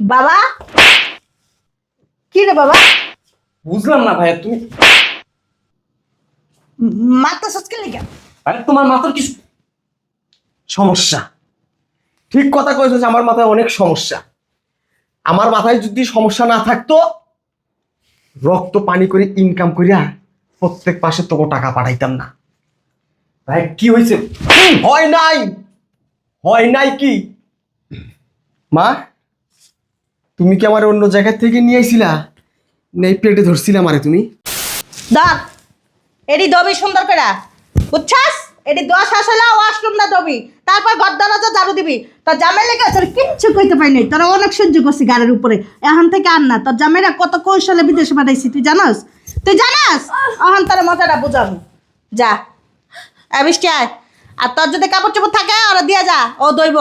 বাবা? কি রে বাবা? বুঝলাম না ভাইয়া তুমি মাথা সচকে লেগে। আরে তোমার মাথার কি সমস্যা। ঠিক কথা কয়েছো যে আমার মাথায় অনেক সমস্যা। আমার মাথায় যদি সমস্যা না থাকতো রক্ত পানি করে ইনকাম করিয়া প্রত্যেক পাশে তোকে টাকা পাঠাইতাম না। ভাই কি হয়েছে হয় নাই। হয় নাই কি? মা? তুমি কি আমার অন্য জায়গা থেকে নিয়ে আইছিলা? নেই পেটে ধরছিলা আরে তুমি। ধর এডি দবি সুন্দর করে। বুঝছাস? এডি দশ আসলে ওয়াশরুম না দবি। তারপর ঘর দরজা ঝাড়ু দিবি। তোর জামাই লেগে তোর কিচ্ছু কইতে পাই নাই। তোরা অনেক সহ্য করছি গাড়ির উপরে। এখন থেকে আর না। তোর জামাইরা কত কৌশলে বিদেশে পাঠাইছি, তুই জানাস? তুই জানাস? এখন তোর মজাটা বুঝাবো। যা। এ, বৃষ্টি আয়। আর তোর যদি কাপড় চোপড় থাকে, ওরা দিয়ে যা, ও দইব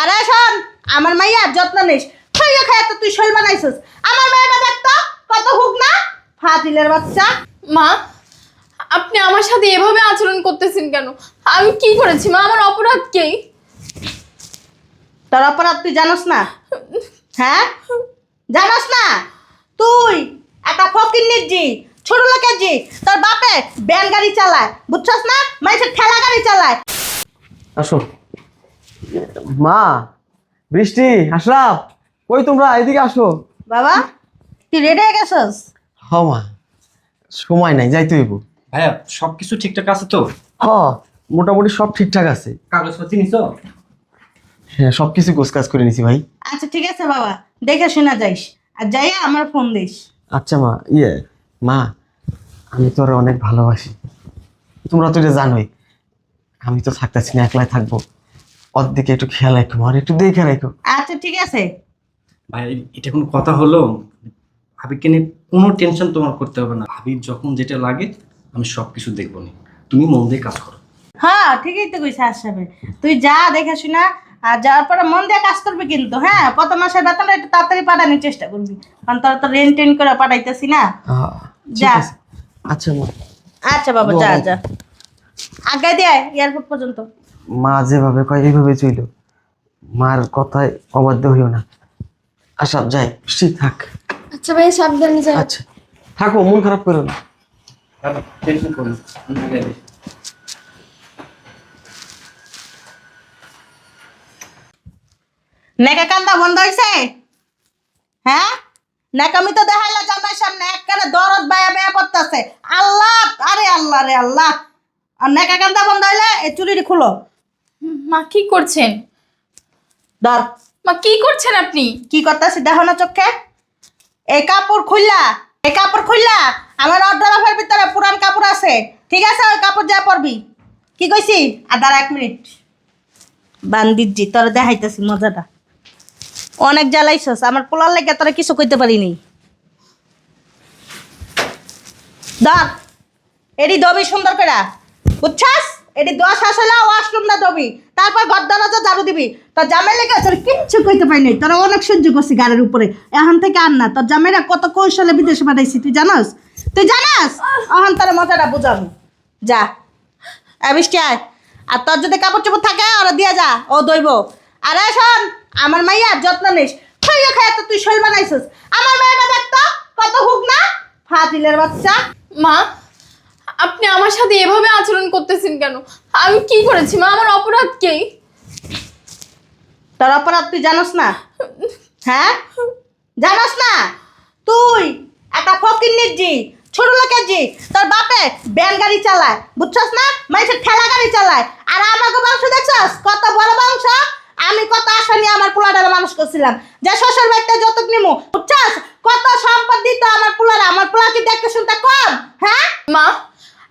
আরে শোন, আমার মাইয়ার যত্ন নিস। খাইয়া খাইয়া তো তুই শৈল বানাইছিস? আমার মেয়েটা দেখতো কত হুক না ফাতিলের বাচ্চা। মা আপনি আমার সাথে এভাবে আচরণ করতেছেন কেন? আমি কি করেছি? মা আমার অপরাধ কি? তোর অপরাধ তুই জানোস না? হ্যাঁ? জানোস না? তুই একটা ফকির নির্জি ছোট লোকের জি তোর বাপে ব্যান গাড়ি চালায় বুঝছস না? মানুষের ঠেলা গাড়ি চালায়। আসো। মা বৃষ্টি আশরাফ কই তোমরা এদিকে আসো। বাবা তুই রেডি হয়ে গেছস? হ মা সময় নাই যাইতে হইব। ভাইয়া সবকিছু ঠিকঠাক আছে তো? হ মোটামুটি সব ঠিকঠাক আছে। কাগজপত্র নিছো? হ্যাঁ সব কিছু গোছকাজ করে নিছি ভাই। আচ্ছা ঠিক আছে বাবা দেখে শোনা যাইস। আর যাইয়া আমার ফোন দিস। আচ্ছা মা ইয়ে মা আমি তোর অনেক ভালোবাসি। তোমরা তো এটা জানোই আমি তো থাকতেছি না একলাই থাকব। ওর দিকে একটু খেয়াল রাখো আর একটু দেখে রাখো। আচ্ছা ঠিক আছে। ভাই এটা কোনো কথা হলো? ভাবিকে নিয়ে কোনো টেনশন তোমার করতে হবে না। ভাবির যখন যেটা লাগে আমি সব কিছু দেখব নি তুমি মন দিয়ে কাজ করো। হ্যাঁ ঠিকই তো কইছে আসাবে তুই যা দেখে শুনা আর যাওয়ার পরে মন দিয়ে কাজ করবি কিন্তু হ্যাঁ? প্রথম মাসের বেতনটা একটু তাড়াতাড়ি পাঠানোর চেষ্টা করবি। কারণ তোরা তো রেন্ট টেন করে পাঠাইতেছি না। যা। আচ্ছা মা। আচ্ছা বাবা যা যা। আগে দিয়ে এয়ারপোর্ট পর্যন্ত। মা যেভাবে কয় এইভাবে চইল। মার কথায় অবাধ্য হইও না। আসাম যাই ঠিক থাক। আচ্ছা ভাই সাবধানে যাও আচ্ছা। থাকো মন খারাপ করো না। নেকা কান্দা বন্ধ হয়েছে হ্যাঁ? নেকামি তো দেখাইলা জামাই সামনে একবারে দরদ বায়া বায়া পড়তেছে। আল্লাহ আরে আল্লাহ রে আল্লাহ। আর নেকা কান্দা বন্ধ হইলে এই চুরিটি খুলো। মা কি করছেন? ধর মা, কি করছেন আপনি? কি করতেছি? দেখো না চোখে? এই কাপড় খুললা? এই কাপড় খুললা? আমার অর্ডার ভিতরে পুরান কাপড় আছে। ঠিক আছে, ওই কাপড় যা পরবি। কি কইছি? আর দাঁড়া এক মিনিট। বান্দিজি তোর দেখাইতেছি মজাটা। অনেক জ্বালাইছস, আমার পোলার লেগে তোরা কিছু কইতে পারিনি। ধর, এডি দবি সুন্দর করে বুঝছাস? এডি দশ আসলে ওয়াশরুম না দবি তারপর ঘর দরজা ঝাড়ু দিবি। তোর জামাই লেগে তোর কিচ্ছু কইতে পাই নাই। তোরা অনেক সহ্য করছি গাড়ির উপরে। এখন থেকে আর না, তোর জামাইরা কত কৌশলে বিদেশে পাঠাইছি, তুই জানাস? তুই জানাস? এখন তোর মজাটা বুঝাবো যা। বৃষ্টি আয়। আর তোর যদি কাপড় চোপড় থাকে, ওরা দিয়ে যা, ও দইব আরে শোন, আমার মাইয়া যত্ন নিস। খাইয়া খাইয়া তো তুই শৈল বানাইছিস। আমার মেয়েটা দেখতো কত হুক না? ফাতিলের বাচ্চা। মা আপনি আমার সাথে এভাবে আচরণ করতেছেন কেন? আমি কি করেছি? মা আমার অপরাধ কে? তার অপরাধ তুই জানোস না? হ্যাঁ? জানোস না? তুই একটা ফকির নির্জি ছোট লোকের জি তোর বাপে ব্যান গাড়ি চালায় বুঝছস না? মানুষের ঠেলা গাড়ি চালায়। আর আমাকে বংশ দেখছস? কত বড় বংশ? আমি কত আশা নিয়ে আমার পোলাটারে মানুষ করছিলাম। যে শ্বশুর বাড়িতে যত নিমু বুঝছস? কত সম্পদ দিত আমার পোলারা? আমার পোলা কি দেখতে শুনতে কম হ্যাঁ? মা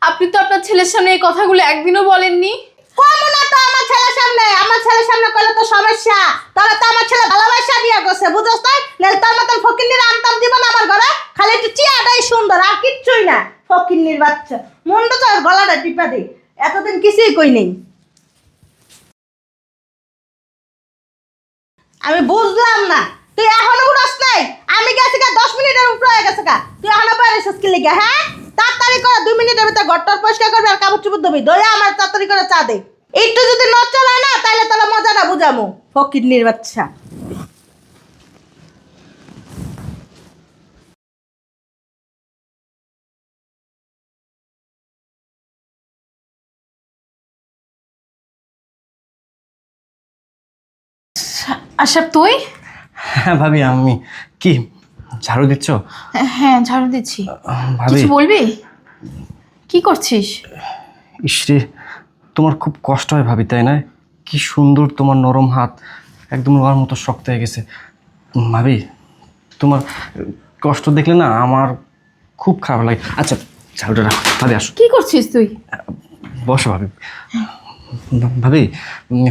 আপনি তো আপনার ছেলের সামনে এই কথাগুলো একদিনও বলেননি। কম তো আমার ছেলের সামনে। আমার ছেলের সামনে কইলে তো সমস্যা। তাহলে তো আমার ছেলে ভালোবাসা বিয়ে করছে বুঝছস তাই নাহলে তোর মতন ফকিন্নির আনতাম দিব না আমার ঘরে। খালি একটু চিয়াটাই সুন্দর, আর কিচ্ছুই না। ফকিন্নির বাচ্চা। মনটা তো আর গলাটা টিপা দিই এতদিন কিছুই কই নেই। আমি বুঝলাম না। তুই এখনও উড়স নাই? আমি গেছি গা দশ মিনিটের উপরে হয়ে গেছে গা। তুই এখনও বাইরে এসেছিস কি লেগে হ্যাঁ? তাড়াতাড়ি করে দুই মিনিটের ভিতরে ঘরটার পরিষ্কার করবি আর কাপড় চুপড় ধুবি। ধরে আমার তাড়াতাড়ি করে চা দে। একটু যদি ন চলে না, তাহলে তাহলে মজা মজাটা বুঝামো। ফকিরনির বাচ্চা। আশা তুই? হ্যাঁ ভাবি আমি কি ঝাড়ু দিচ্ছ? হ্যাঁ ঝাড়ু দিচ্ছি। ভাবি। কিছু বলবি? কি করছিস? ইসরে তোমার খুব কষ্ট হয় ভাবি তাই না? কি সুন্দর তোমার নরম হাত একদম লোহার মতো শক্ত হয়ে গেছে। ভাবি তোমার কষ্ট দেখলে না আমার খুব খারাপ লাগে। আচ্ছা ঝাড়ুটা রাখো ভাবি আসো। কি করছিস তুই? বসো ভাবি। ভাবি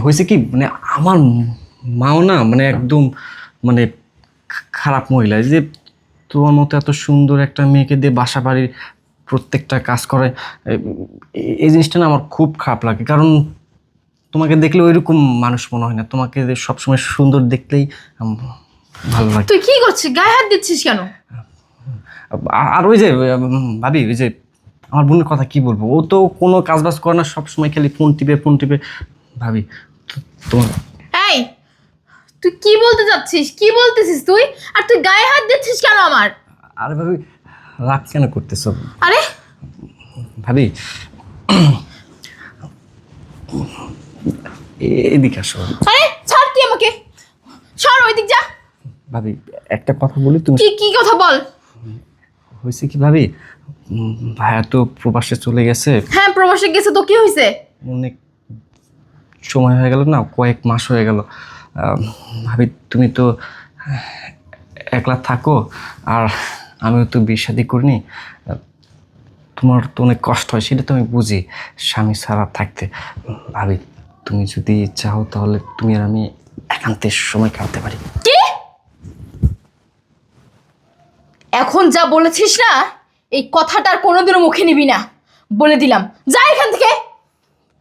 হয়েছে কি মানে আমার মাও না মানে একদম মানে খারাপ মহিলা। যে তোমার মতো এত সুন্দর একটা মেয়েকে দিয়ে বাসা বাড়ির প্রত্যেকটা কাজ করে এই জিনিসটা না আমার খুব খারাপ লাগে। কারণ তোমাকে দেখলে ওইরকম মানুষ মনে হয় না। তোমাকে যে সবসময় সুন্দর দেখলেই ভালো লাগে। তুই কি করছিস? গায়ে হাত দিচ্ছিস কেন? আর ওই যে ভাবি ওই যে আমার বোনের কথা কি বলব? ও তো কোনো কাজ বাজ করে না সবসময় খালি ফোন টিপে ফোন টিপে। ভাবি তোমার তুই কি বলতে যাচ্ছিস কি বলতেছিস তুই? আর তুই গায়ে হাত দিচ্ছিস কেন আমার? আরে ভাবি রাগ কেন করতেছো? আরে! ভাবি এদিকে আসো। আরে ছাড় তুই আমাকে। সর ওই দিক যা। ভাবি একটা কথা বলি তুমি কি কি কথা বল? হয়েছে কি ভাবি? ভাইয়া তো প্রবাসে চলে গেছে। হ্যাঁ প্রবাসে গেছে তো কি হয়েছে? অনেক সময় হয়ে গেল না কয়েক মাস হয়ে গেল। ভাবি তুমি তো একলা থাকো আর আমিও তো বিয়ে করিনি। তোমার তো অনেক কষ্ট হয় সেটা তো আমি বুঝি স্বামী ছাড়া থাকতে। ভাবি তুমি যদি চাও তাহলে তুমি আর আমি একান্তের সময় কাটাতে পারি। এখন যা বলেছিস না এই কথাটার আর কোনোদিনও মুখে নিবি না। বলে দিলাম যা এখান থেকে।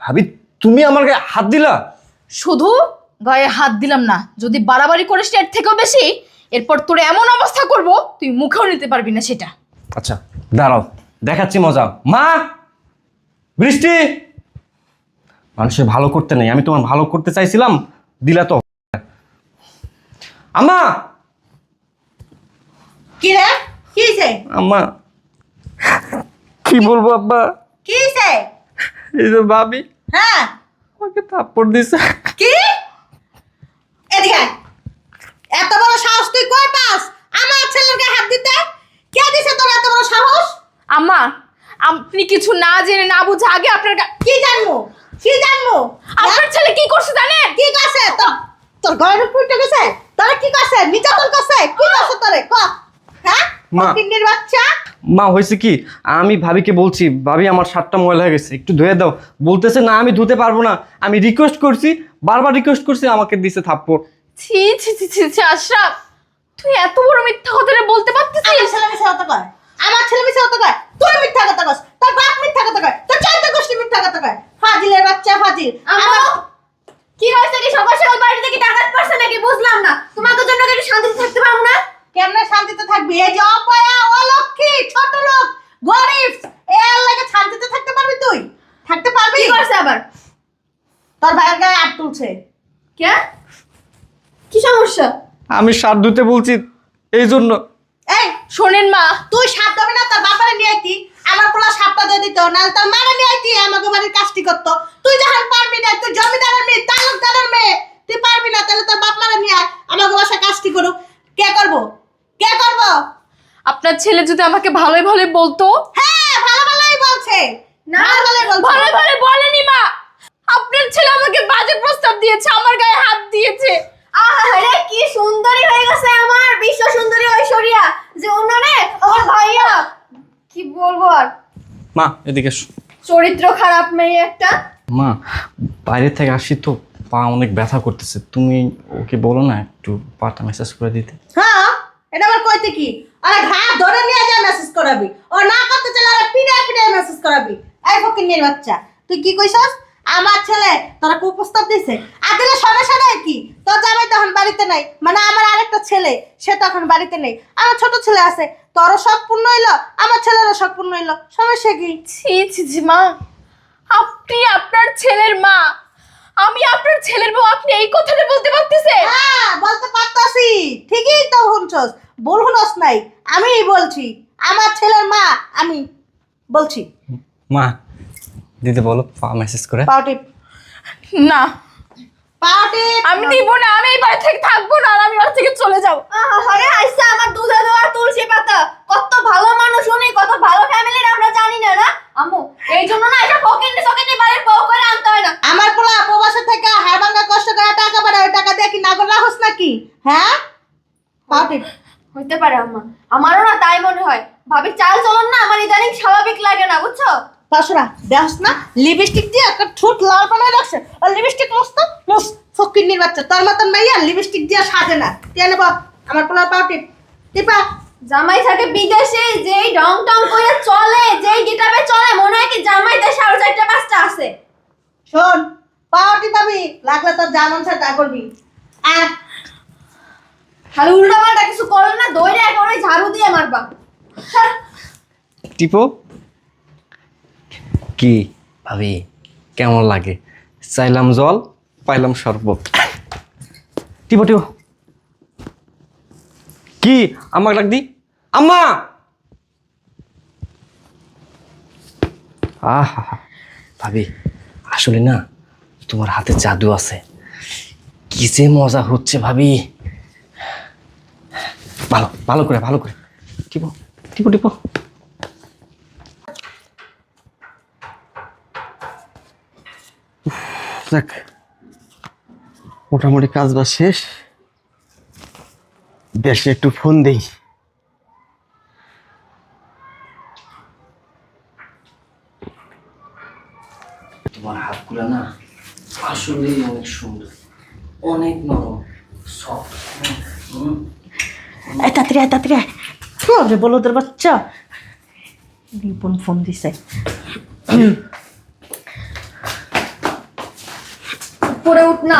ভাবি তুমি আমার গায়ে হাত দিলা? শুধু গায়ে হাত দিলাম না। যদি বাড়াবাড়ি করিস এর থেকেও বেশি এরপর তোর এমন অবস্থা করব তুই মুখেও নিতে পারবি না সেটা। আচ্ছা দাঁড়াও দেখাচ্ছি মজা। মা! বৃষ্টি! মানুষের ভালো করতে নেই আমি তোমার ভালো করতে চাইছিলাম দিলা তো। আম্মা! কি রে? কি হয়েছে আম্মা! কি বলব আব্বা? কি হয়েছে এই যে ভাবি হ্যাঁ। আমাকে থাপ্পড় দিছে। কি? এদিকে। এত বড় সাহস তুই কই পাস? আমার ছেলের গায়ে হাত দিতে? কে দিছে তোর এত বড় সাহস? আম্মা আপনি কিছু না জেনে না বুঝে আগে আপনার কি জানব? কি জানব? আপনার ছেলে কি করছে জানেন? কি করছে? তোর তোর ঘরের ফুটে গেছে? তোরা কি করছে? নির্যাতন করছে? কি করছে তোরে? ক। হ্যাঁ? মা। কিন্নির বাচ্চা মা হয়েছে কি? আমি ভাবিকে বলছি ভাবি আমার শার্টটা ময়লা হয়ে গেছে একটু ধুয়ে দাও। বলতেছে না আমি ধুতে পারব না। আমি রিকোয়েস্ট করছি বারবার রিকোয়েস্ট করছি আমাকে দিছে থাপ্পড়। ছি ছি ছি ছি ছি আশরাফ তুই এত বড় মিথ্যা কথা বলতে আমার পারতেছিস ছেলে মিথ্যা কথা কয়। আমার ছেলে মিথ্যা কথা কয়। তুই মিথ্যা কথা কস। তোর বাপ মিথ্যা কথা কয়। তোর চৈত্য গোষ্ঠী মিথ্যা কথা কয়। ফাজিলের বাচ্চা ফাজিল। আমার কি হয়েছে কি? সকাল সকাল বাড়ি থেকে ডাকাত পড়ছে নাকি? বুঝলাম না। তোমাকে জন্য কি শান্তিতে থাকতে পারব না? কেমনে শান্তিতে থাকবি? এই যে অপয়া অলক্ষী ছোট লোক গরিব। এর লাগে শান্তিতে থাকতে পারবি তুই? থাকতে পারবি? কি করছে আবার? তোর ভাইয়ের গায়ে আট তুলছে। কে? কি সমস্যা? আমি শার্ট ধুতে বলছি এই জন্য এই শোনেন মা তুই সাপ দেবে না তার বাপারে নিয়ে আইতি আমার পোলা সাপটা দিয়ে দিত নাহলে তার মারা নিয়ে আইতি আমাকে বাড়ির কাজটি করতো। তুই যখন পারবি না তুই জমিদারের মেয়ে তালুকদারের মেয়ে তুই পারবি না তাহলে তোর বাপ মারা নিয়ে আয় আমাকে বাসা কাজটি করুক। আপনার ছেলে যদি আমাকে ভালোই ভালোই বলতো? হ্যাঁ ভালো ভালোই বলছে। না, ভালো বলছে। ভালো ভালো বলেনি মা। আপনার ছেলে আমাকে বাজে প্রস্তাব দিয়েছে আমার গায়ে হাত দিয়েছে। আরে কি সুন্দরী হয়ে গেছে আমার বিশ্ব সুন্দরী ঐশ্বরিয়া। যে আমার ভাইয়া। কি বলব আর? মা এদিকে এসো। চরিত্র খারাপ মেয়ে একটা। মা বাইরে থেকে আসি তো পা অনেক ব্যথা করতেছে। তুমি ওকে বলো না একটু পাটা মেসেজ করে দিতে। হ্যাঁ। এটা আবার কইতে কি? আরে ঘাট ধরে নিয়ে যা মেসেজ করাবি। ও না করতে চাইলে আরে পিড়ে পিড়ে মেসেজ করাবি। এই ফকিন্নির বাচ্চা তুই কি কইছস? আমার ছেলে তোরা কু প্রস্তাব দিছে। আদিলে সমস্যা নাই কি? তোর জামাই তখন বাড়িতে নাই। মানে আমার আরেকটা ছেলে সে তখন বাড়িতে নেই। আমার ছোট ছেলে আছে। তোরও শখ পূর্ণ হইল আমার ছেলেরও শখ পূর্ণ হইল। সমস্যা কি? ছি ছি ছি মা। আপনি আপনার ছেলের মা। আমি আপনার ছেলের বউ আপনি এই কথাটা বলতে পারতেছেন? হ্যাঁ বলতে পারতাছি। ঠিকই তো শুনছস। ভুল শুনস নাই আমিই বলছি। আমার ছেলের মা আমি বলছি। মা দিতে বলো পা মেসেজ করে। পাউটি না। পাউটি আমি দিব না আমি এই বাড়ি থেকে থাকব না আর আমি ওর থেকে চলে যাব। আরে আইসা আমার দুধে দেওয়া তুলসী পাতা। কত ভালো মানুষ উনি কত ভালো ফ্যামিলির আমরা জানি না না? আম্মু এই জন্য না এটা ফকিনি সকিনি বাড়ির বউ করে আনতে হয় না। আমার পোলা প্রবাসে থেকে হাড় ভাঙা কষ্ট করে টাকা পাঠায় টাকা দিয়ে কি না করে রাখোস নাকি? হ্যাঁ? পাউটি হইতে পারে আম্মা। আমারও না তাই মনে হয়। ভাবি চাল চলন না আমার ইদানিং স্বাভাবিক লাগে না বুঝছ? পাশরা দেখস না লিপস্টিক দিয়ে একটা ঠোঁট লাল বানায় রাখছে। আর লিপস্টিক মস্ত মস্ত ফকিন্নির বাচ্চা। তোর মতন মাইয়া লিপস্টিক দিয়ে সাজে না। তুই নেব আমার পোলার পাও টিপ। টিপা। জামাই থাকে বিদেশে যেই ডং টং করে চলে যেই গিটাবে চলে মনে হয় কি জামাই দেশে আরও চারটা পাঁচটা আছে। শোন পাও টিপাবি লাগলে তোর জামন ছাড় করবি। আহ উল্টা পাল্টা কিছু করো না এখন ওই ঝাড়ু দিয়ে মারবা। টিপো? কি ভাবি, কেমন লাগে? চাইলাম জল, পাইলাম শরবত। টিপো টিপো। কি? আমাকে ডাক দি। আম্মা! আহা, ভাবি, আসলে না, তোমার হাতে জাদু আছে। কি যে মজা হচ্ছে ভাবি। ভালো ভালো করে ভালো করে। টিপো টিপো টিপো। যাক। মোটামুটি কাজ বাজ শেষ। দেশে একটু ফোন দেই। তোমার হাতগুলো না অনেক সুন্দর। অনেক নরম সফট এই তাড়াতাড়ি আয় তাড়াতাড়ি আয় রে বলো তোর বাচ্চা। রিপন ফোন দিছে। উপরে উঠ না।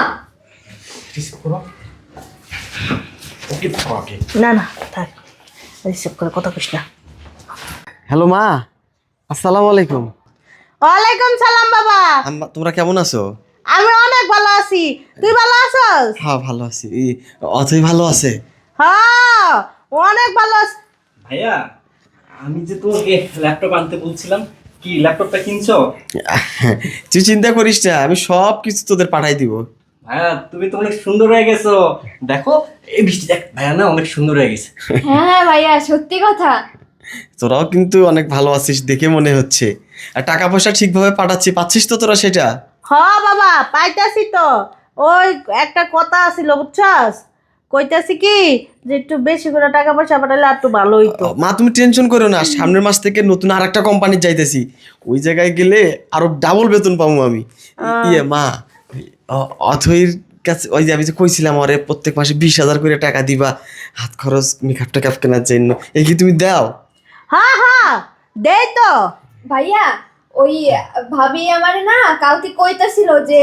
না না থাক। রিসিভ করে কথা কইস না। হ্যালো মা আসসালামু আলাইকুম। ওয়ালাইকুম সালাম বাবা। আম্মা তোমরা কেমন আছো? আমি অনেক ভালো আছি। তুই ভালো আছস? হ্যাঁ ভালো আছি। এই অথই ভালো আছে। হ্যাঁ অনেক ভালো আছি ভাইয়া আমি যে তোমাকে ল্যাপটপ আনতে বলছিলাম কি ল্যাপটপটা কিনছো? তুই চিন্তা করিস না আমি সব কিছু তোদের পাঠাই দিব। ভাইয়া তুমি তো অনেক সুন্দর হয়ে গেছো। দেখো এই বৃষ্টি দেখ ভাইয়া না অনেক সুন্দর হয়ে গেছে। হ্যাঁ ভাইয়া সত্যি কথা। তোরাও কিন্তু অনেক ভালো আছিস দেখে মনে হচ্ছে। আর টাকা পয়সা ঠিকভাবে পাঠাচ্ছি পাচ্ছিস তো তোরা সেটা? হ বাবা পাইতাছি তো। ওই একটা কথা আছিল বুঝছস? কইতাছি কি যে একটু বেশি করে টাকা পয়সা পাঠালে আর একটু ভালো হইতো মা তুমি টেনশন করো না সামনের মাস থেকে নতুন আর একটা কোম্পানি যাইতেছি। ওই জায়গায় গেলে আরও ডাবল বেতন পাবো আমি। ইয়ে মা অ- অথইর কাছে ওই যে আমি যে কইছিলাম আরে প্রত্যেক মাসে বিশ হাজার করে টাকা দিবা। হাত খরচ মেকআপ টেকআপ কেনার জন্য। এই কি তুমি দাও? হ্যাঁ হ্যাঁ দেই তো। ভাইয়া ওই ভাবি আমার না কালকে কইতাছিল যে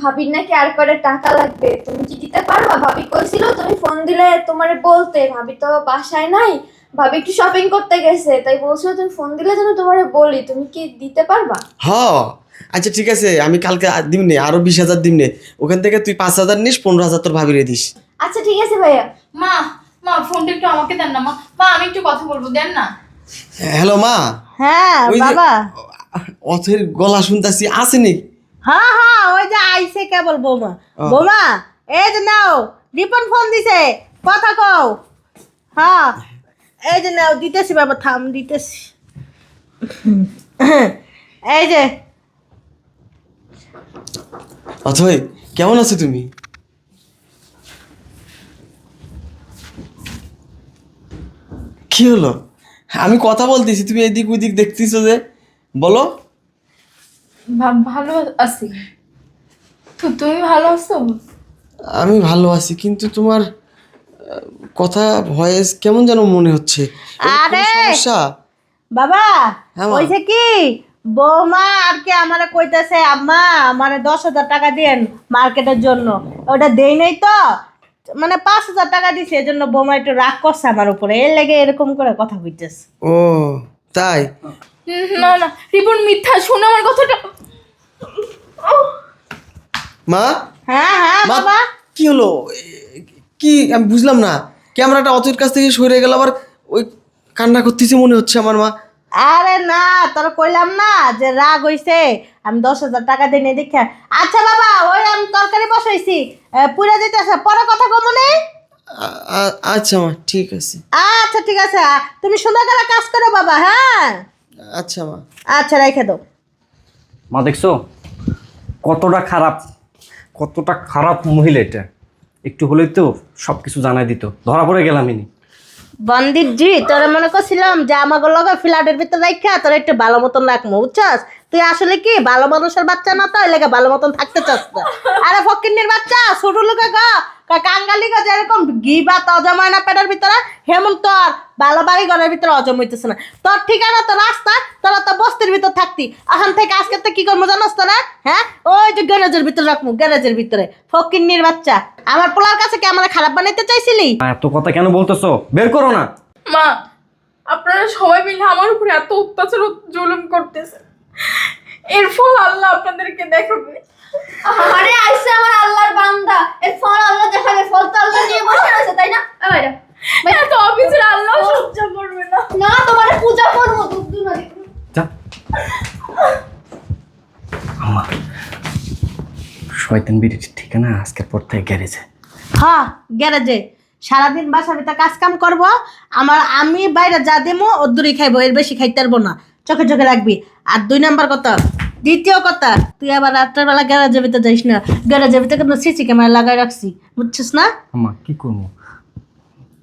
ভাবির নাকি আর করে টাকা লাগবে। তুমি কি দিতে পারবা ভাবি কইছিল তুমি ফোন দিলে তোমারে বলতে। ভাবি তো বাসায় নাই। ভাবি একটু শপিং করতে গেছে। তাই বলছিল তুমি ফোন দিলে যেন তোমারে বলি। তুমি কি দিতে পারবা? হ। আচ্ছা ঠিক আছে। আমি কালকে আর দিমনে আরও বিশ হাজার দিমনে ওখান থেকে তুই পাঁচ হাজার নিস পনেরো হাজার তোর ভাবিরে দিস। আচ্ছা ঠিক আছে ভাইয়া। মা মা ফোনটা একটু আমাকে দেন না মা। মা আমি একটু কথা বলব। দেন না। হ্যালো মা। হ্যাঁ বাবা। অথের গলা শুনতাছি আসেনি হ্যাঁ হ্যাঁ ওই যে আইছে কেবল বৌমা। বৌমা এই যে নাও রিপন ফোন দিছে কথা কও। হ্যাঁ এই যে নাও দিতেছি বাবা থাম দিতেছি। এই যে। অথই কেমন আছো তুমি? কি হলো? আমি কথা বলতেছি তুমি এদিক ওদিক দেখতেছো যে। বলো। ভালো আছি। তো তুমি ভালো আছো? আমি ভালো আছি কিন্তু তোমার কথা ভয়েস কেমন যেন মনে হচ্ছে? আরে! সমস্যা? বাবা হ্যাঁ। ওইছে কি? বৌমা আর কি আমারে কইতেছে আম্মা আমারে দশ হাজার টাকা দেন মার্কেটের জন্য। ওটা দেই নাই তো। মানে পাঁচ হাজার টাকা দিছে এই জন্য বৌমা একটু রাগ করছে আমার উপরে। এর লেগে এরকম করে কথা কইতেছে। ও তাই? না না রিপন মিথ্যা শোনো আমার কথাটা। মা? হ্যাঁ হ্যাঁ মা বাবা। কি হলো? কি আমি বুঝলাম না। ক্যামেরাটা অতর কাছ থেকে সরে গেল আবার ওই কান্না করতেছে মনে হচ্ছে আমার মা। আরে না তোর কইলাম না যে রাগ হইছে। আমি দশ হাজার টাকা দিই নাই দেখে আচ্ছা বাবা ওই আমি তরকারি বসাইছি। পুরা দিতেছে পরে কথা কমনে আ- আ- আচ্ছা মা ঠিক আছে। আচ্ছা ঠিক আছে। তুমি সুন্দর করে কাজ করো বাবা হ্যাঁ? আচ্ছা মা। আচ্ছা রেখে দাও। মা দেখছ? কতটা খারাপ কতটা খারাপ মহিলা এটা। একটু হলেই তো সব কিছু জানাই দিত। ধরা পড়ে গেলাম ইনি। বন্দির জি তোরা মনে করছিলাম যে আমাকে লগে ফ্ল্যাটের ভিতরে রাখা তোরা একটু ভালো মতন রাখব বুঝছস? তুই আসলে কি ভালো মানুষের বাচ্চা না তো লেগে ভালো মতন থাকতে চাস না। আরে ফকিন্নির বাচ্চা ছোট লোকে গা যেরকম ঘি বা না পেটের ভিতরে হেমন তোর ভালো বাড়ি ঘরের ভিতরে অজম হইতেছে না। তোর ঠিকানা তো রাস্তা তোরা তো বস্তির ভিতর থাকতি। এখন থেকে আজকে তো কি করব জানোস তোরা হ্যাঁ? ওই যে গ্যারেজের ভিতরে রাখব গ্যারেজের ভিতরে। ফকিন্নির বাচ্চা। আমার পোলার কাছে কি আমার খারাপ বানাইতে চাইছিলি? এত কথা কেন বলতেছো? বের করো না। মা আপনারা সবাই মিলে আমার উপরে এত অত্যাচার জুলুম করতেছে এর ফল আল্লাহ আপনাদেরকে দেখাবে। আরে আইসে আমার আল্লাহর বান্দা। এর ফল আল্লাহ দেখাবে ফল তো আল্লাহ নিয়ে বসে রয়েছে তাই না? এ বাইরা। এত অফিসের আল্লাহ সহ্য করবে না। না তোমার পূজা করব দুধ দিব যা। আম্মা শয়তান বিড়ির ঠিকানা আজকের পর থেকে গ্যারেজে। হ্যাঁ গ্যারেজে। সারাদিন বাসার ভিতরে কাজ কাম করব আমার আমি বাইরে যা দেবো ওর দূরে খাইবো এর বেশি খাইতে পারব না। চোখে চোখে রাখবি। আর দুই নাম্বার কথা দ্বিতীয় কথা তুই আবার রাত্রের বেলা গ্যারেজের ভিতরে যাইস না। গ্যারেজের ভিতরে কিন্তু সিসি ক্যামেরা লাগাই রাখছি বুঝছিস না? আম্মা কি করব?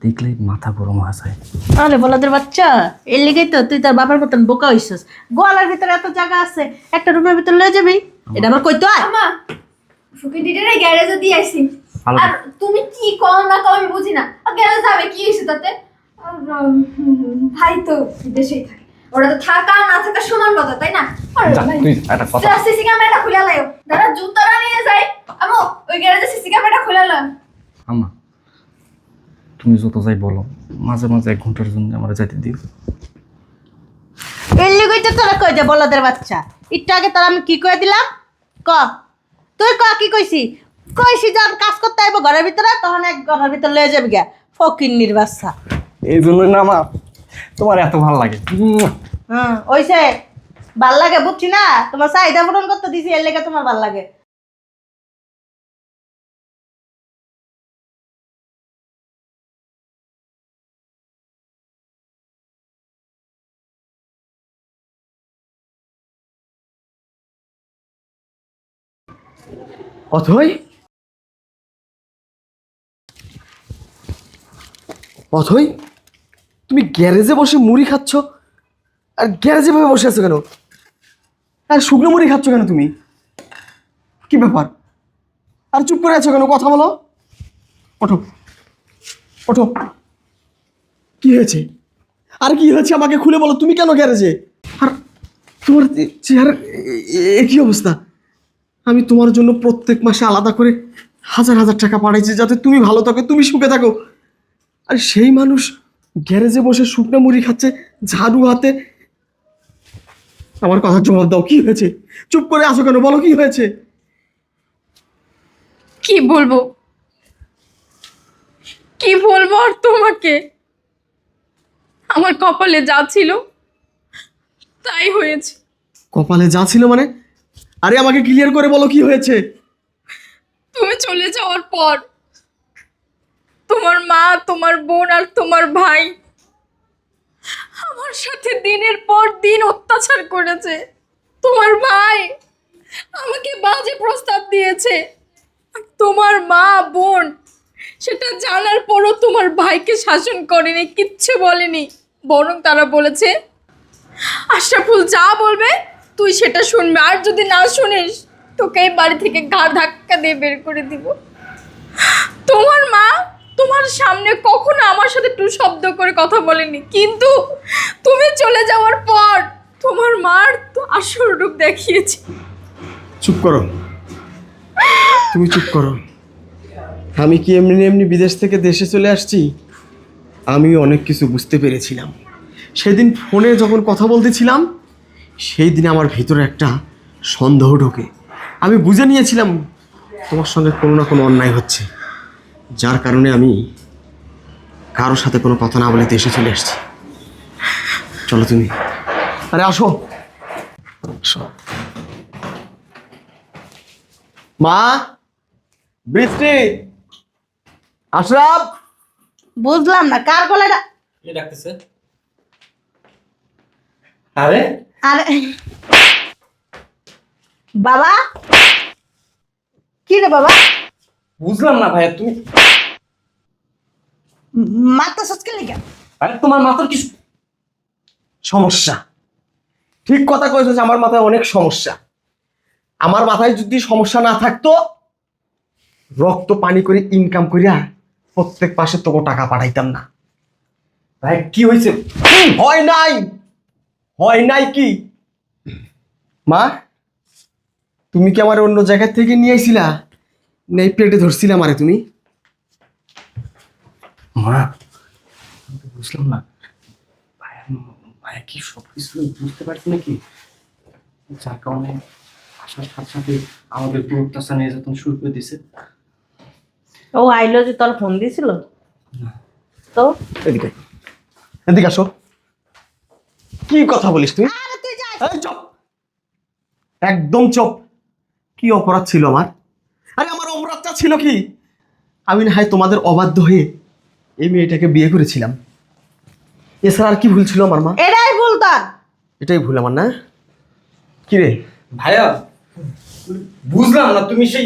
দেখলেই মাথা গরম হয়ে যায়। আরে বলাদের বাচ্চা এর লিগেই তো তুই তোর বাবার মতন বোকা হইছিস। গোয়ালার ভিতরে এত জায়গা আছে একটা রুমের ভিতরে লয়ে যাবি। এটা আমার কইতো আয়। আমা ফুকি দিদিরে গ্যারেজে দিয়ে আইছি। আর তুমি কি কও না কও আমি বুঝি না। গ্যারেজ যাবে কি হয়েছে তাতে? আর, ভাই তো বিদেশেই থাকে। ওরা তো থাকা আর না থাকা সমান কথা তাই না? যা, তুই একটা কথা সিসি ক্যামেরাটা খুলে লাও। দাদা জুতারা নিয়ে যাই। আমো ওই গ্যারেজে সিসি ক্যামেরাটা খুলে লাও। আম্মা তুমি যত যাই বলো মাঝে মাঝে এক ঘণ্টার জন্য আমার যাইতে দিও। এর লিগেই তো তোরা কই দে বলাদের বাচ্চা? একটু আগে তোর আমি কি কয়ে দিলাম? ক? তুই ক কি কইছি? কইছি যখন কাজ করতে আইব ঘরের ভিতরে তখন এক ঘরের ভিতরে লয়ে যাবি গা ফকিন্নির বাচ্চা। এই জন্যই না মা তোমার এত ভালো লাগে। হ্যাঁ ওইসে ভালো লাগে বুঝছি না? তোমার চাহিদা পূরণ করতে দিছি এর লেগে তোমার ভালো লাগে। অথই? অথই? তুমি গ্যারেজে বসে মুড়ি খাচ্ছ? আর গ্যারেজে ভাবে বসে আছো কেন? আর শুকনো মুড়ি খাচ্ছ কেন তুমি? কি ব্যাপার? আর চুপ করে আছো কেন? কথা বলো। ওঠো। ওঠো। কি হয়েছে? আর কি হয়েছে আমাকে খুলে বলো। তুমি কেন গ্যারেজে? আর তোমার চেহারা এ কি অবস্থা? আমি তোমার জন্য প্রত্যেক মাসে আলাদা করে হাজার হাজার টাকা পাঠাইছি যাতে তুমি ভালো থাকো, তুমি সুখে থাকো। আর সেই মানুষ গ্যারেজে বসে শুকনো মুড়ি খাচ্ছে ঝাড়ু হাতে। আমার কথার জবাব দাও কি হয়েছে? চুপ করে আসো কেন? বলো কি হয়েছে? কি বলব? কি বলব আর তোমাকে? আমার কপালে যা ছিল তাই হয়েছে। কপালে যা ছিল মানে? আরে আমাকে ক্লিয়ার করে বলো কি হয়েছে? তুমি চলে যাওয়ার পর তোমার মা, তোমার বোন আর তোমার ভাই। আমার সাথে দিনের পর দিন অত্যাচার করেছে। তোমার ভাই আমাকে বাজে প্রস্তাব দিয়েছে। তোমার মা, বোন, সেটা জানার পরও তোমার ভাইকে শাসন করেনি, কিচ্ছু বলেনি। বরং তারা বলেছে, আশরাফুল যা বলবে, তুই সেটা শুনবে। আর যদি না শুনিস, তোকে বাড়ি থেকে গা ধাক্কা দিয়ে বের করে দিব। তোমার মা তোমার সামনে কখনো আমার সাথে টু শব্দ করে কথা বলেনি। কিন্তু তুমি চলে যাওয়ার পর তোমার মার তো আসল রূপ দেখিয়েছে। চুপ করো। তুমি চুপ করো। আমি কি এমনি এমনি বিদেশ থেকে দেশে চলে আসছি? আমি অনেক কিছু বুঝতে পেরেছিলাম। সেদিন ফোনে যখন কথা বলতেছিলাম, সেই দিন আমার ভিতরে একটা সন্দেহ ঢোকে। আমি বুঝে নিয়েছিলাম, তোমার সঙ্গে কোনো না কোনো অন্যায় হচ্ছে। যার কারণে আমি কারোর সাথে কোনো কথা না বলে দেশে চলে আসছি। চলো তুমি। আরে আসো। আসো। মা? বৃষ্টি! আশরাফ! বুঝলাম না কার গলাটা কে ডাকতেছে? আরে? আরে। বাবা? কি রে বাবা? বুঝলাম না ভাইয়া তুমি মাথা সচকে লেগে আরে তোমার মাথার কি সমস্যা। ঠিক কথা কয়েছো যে আমার মাথায় অনেক সমস্যা। আমার মাথায় যদি সমস্যা না থাকতো রক্ত পানি করে ইনকাম করিয়া প্রত্যেক পাশে তোকে টাকা পাঠাইতাম না। ভাই কি হয়েছে হয় নাই। হয় নাই কি? মা তুমি কি আমার অন্য জায়গা থেকে নিয়ে না এই প্লেটে ধরছিলে আমারে তুমি? মা বুঝলাম না। ভাইয়া ভাইয়া কি সব কিছু বুঝতে পারছি নাকি? যার কারণে আসার সাথে সাথে আমাদের উপর অত্যাচার নির্যাতন শুরু করে দিছে। ও আইলো যে তোর ফোন দিছিল তো? এদিকে। এদিকে আসো। কি কথা বলিস তুই? আরে একদম চুপ। কি অপরাধ ছিল আমার? আরে ছিল কি? আমি না হয় তোমাদের অবাধ্য হয়ে এই মেয়েটাকে বিয়ে করেছিলাম। এছাড়া আর কি ভুল ছিল আমার মা? এটাই ভুল তোর। এটাই ভুল আমার না? কি রে? ভাইয়া বুঝলাম না তুমি সেই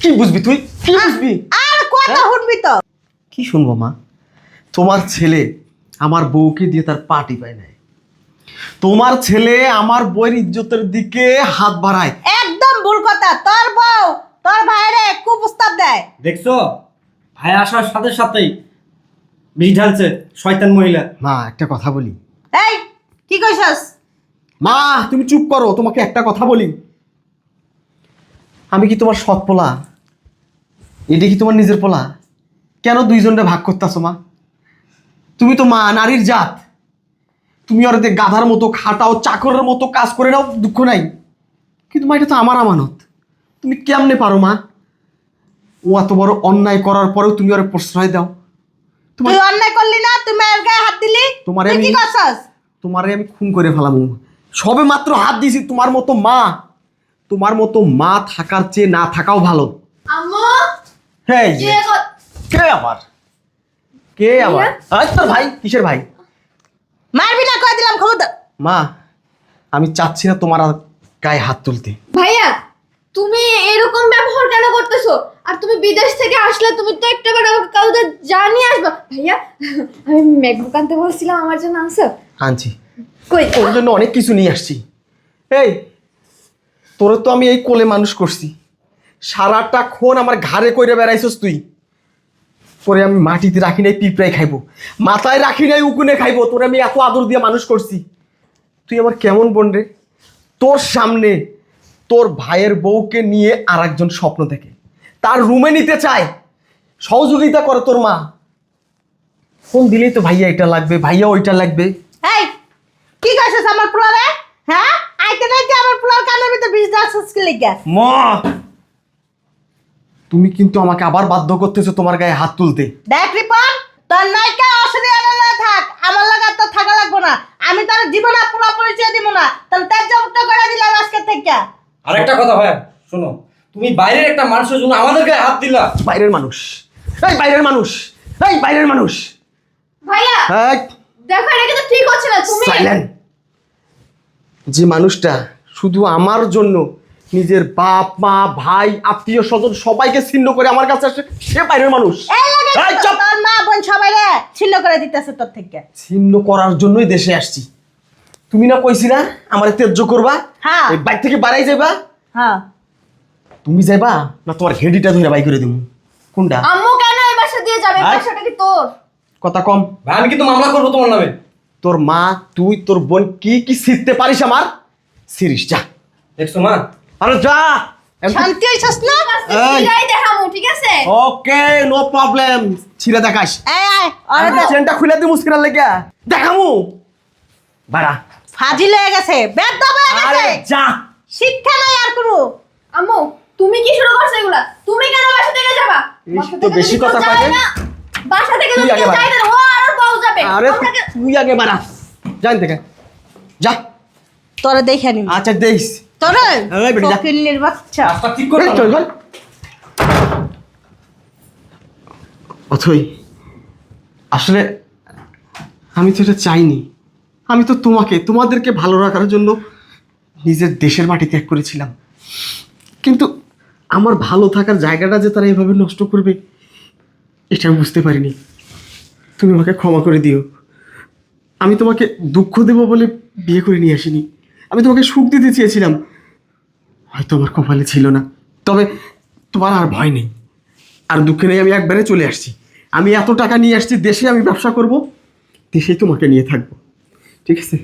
কি বুঝবি তুই? কি বুঝবি? আর কথা শুনবি তো। কি শুনব মা? তোমার ছেলে আমার বউকে দিয়ে তার পাটি পায় নাই তোমার ছেলে আমার বইয়ের ইজ্জতের দিকে হাত বাড়ায়। একদম ভুল কথা তোর বউ তোর ভাইরে কুপ্রস্তাব দেয়। দেখছ? ভাই আসার সাথে সাথেই বিষ ঢালছে শয়তান মহিলা। মা একটা কথা বলি। এই কি কইছস? মা তুমি চুপ করো তোমাকে একটা কথা বলি। আমি কি তোমার সৎ পোলা? এটা কি তোমার নিজের পোলা? কেন দুইজনটা ভাগ করতেছো মা? তুমি তো মা নারীর জাত। তুমি ওর গাধার মতো খাটাও চাকরের মতো কাজ করে নাও দুঃখ নাই। কিন্তু মা এটা তো আমার আমানত। তুমি কেমনে পারো মা? ও এত বড় অন্যায় করার পরেও তুমি ওর প্রশ্রয় দাও। তোমার তুই অন্যায় করলি না তুমি মায়ের গায়ে হাত দিলি? তোমারে তুই কি আমি- করছস? তোমারে আমি খুন করে ফেলাম সবে মাত্র হাত দিয়েছি তোমার মতো মা। তোমার মতো মা থাকার চেয়ে না থাকাও ভালো। আম্মু! হ্যাঁ কে আমার কে আমার আজ তোর ভাই কিসের ভাই? মারবি না কই দিলাম খবরদার। মা আমি চাচ্ছি না তোমার আর গায়ে হাত তুলতে। ভাইয়া তুমি এরকম ব্যবহার কেন করতেছো? আর তুমি বিদেশ থেকে আসলে তুমি তো একটা বার আমাকে কাউকে জানিয়ে আসবা। ভাইয়া আমি ম্যাকবুক আনতে বলছিলাম আমার জন্য আনছো? আনছি। কই? ওর জন্য অনেক কিছু নিয়ে আসছি। এই তোর তো আমি এই কোলে মানুষ করছি। সারাটা ক্ষণ আমার ঘাড়ে কইরে বেড়াইছস তুই। তোরে আমি মাটিতে রাখি নাই পিঁপড়াই খাইবো। মাথায় রাখি নাই উকুনে খাইবো। তোরে আমি এত আদর দিয়ে মানুষ করছি। তুই আমার কেমন বোন রে? তোর সামনে তোর ভাইয়ের বউকে নিয়ে আর একজন স্বপ্ন দেখে। তার রুমে নিতে চায়। সহযোগিতা করে তোর মা। ফোন দিলেই তো ভাইয়া এটা লাগবে ভাইয়া ওইটা লাগবে। এই কি কইছস আমার পোলারে? হ্যাঁ? আইতে নাইতে আমার পোলার কানের ভিতরে বিষ দাসস কি লিগা। মা! তুমি কিন্তু আমাকে আবার বাধ্য করতেছো তোমার গায়ে হাত তুলতে। দেখ রিপন তোর নায়িকা অসুরিয়ানা না থাক। আমার লাগা তো থাকা লাগবো না। আমি তোর জীবনে পুরো পরিচয় দিব না। তাহলে তার জবটা করে দিলাম আজকে থেকে। আরেকটা কথা ভাইয়া শোনো তুমি বাইরের একটা মানুষের জন্য আমাদের গায়ে হাত দিলা। বাইরের মানুষ। এই বাইরের মানুষ এই বাইরের মানুষ। ভাইয়া এই দেখো এটা কিন্তু ঠিক হচ্ছে না তুমি সাইলেন্ট যে মানুষটা শুধু আমার জন্য নিজের বাপ মা ভাই আত্মীয় স্বজন সবাইকে ছিন্ন করে আমার কাছে আসে সে বাইরের মানুষ! তোর মা বোন সবাই ছিন্ন করে দিতেছে তোর থেকে। ছিন্ন করার জন্যই দেশে আসছি। তুমি না কইছি না আমার তেজ্য করবা? হ্যাঁ। এই বাইক থেকে বাড়াই যাইবা? হ্যাঁ। তুমি যাইবা? না তোমার হেডিটা ধরে বাই করে দিব কোনটা? আম্মু কেন এই বাসা দিয়ে যাবে? বাসাটা কি তোর? কথা কম। ভাই আমি কিন্তু মামলা করব তোমার নামে। তোর মা তুই তোর বোন কি কি শিখতে পারিস আমার? সিরিস যা। দেখছ মা? আরে যা! শান্তি হইছস না। সিলাই দেখামু ঠিক আছে? ওকে নো প্রবলেম ছিঁড়ে দেখাস। এই আরে চেনটা খুলে দি মুশকিল লেগে। দেখামু। বাড়া। ফাজিল হয়ে গেছে বেদ হয়ে আরে গেছে যা। শিক্ষা নাই আর কোনো। আম্মু তুমি কি শুরু করছ এগুলা? তুমি কেন বাসা থেকে যাবা? বাসা তো থেকে বেশি যদি কেউ কথা যায় না, বাসা থেকে তুই যদি আগে কেউ বাড়া। যায় না, ও আর বউ যাবে। আরে তুই আগে বাড়া। জান থেকে। যা। তোরে দেখে নিবি। আচ্ছা দেখিস। তোরে? এই বেটি, যা। ফকিন্নির বাচ্চা। রাস্তা ঠিক করে এই চল চল। অথই আসলে আমি তো এটা চাইনি। আমি তো তোমাকে, তোমাদেরকে ভালো রাখার জন্য নিজের দেশের মাটি ত্যাগ করেছিলাম। কিন্তু আমার ভালো থাকার জায়গাটা যে তারা এভাবে নষ্ট করবে, এটা আমি বুঝতে পারিনি। তুমি আমাকে ক্ষমা করে দিও। আমি তোমাকে দুঃখ দেবো বলে বিয়ে করে নিয়ে আসিনি। আমি তোমাকে সুখ দিতে চেয়েছিলাম। হয়তো আমার কপালে ছিল না। তবে তোমার আর ভয় নেই। আর দুঃখে নেই, আমি একবারে চলে আসছি। আমি এত টাকা নিয়ে আসছি, দেশে আমি ব্যবসা করব, দেশেই তোমাকে নিয়ে থাকব। ঠিক আছে?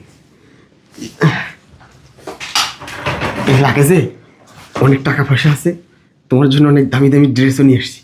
এই লাগেজে অনেক টাকা পয়সা আছে, তোমার জন্য অনেক দামি দামি ড্রেসও নিয়ে আসছি।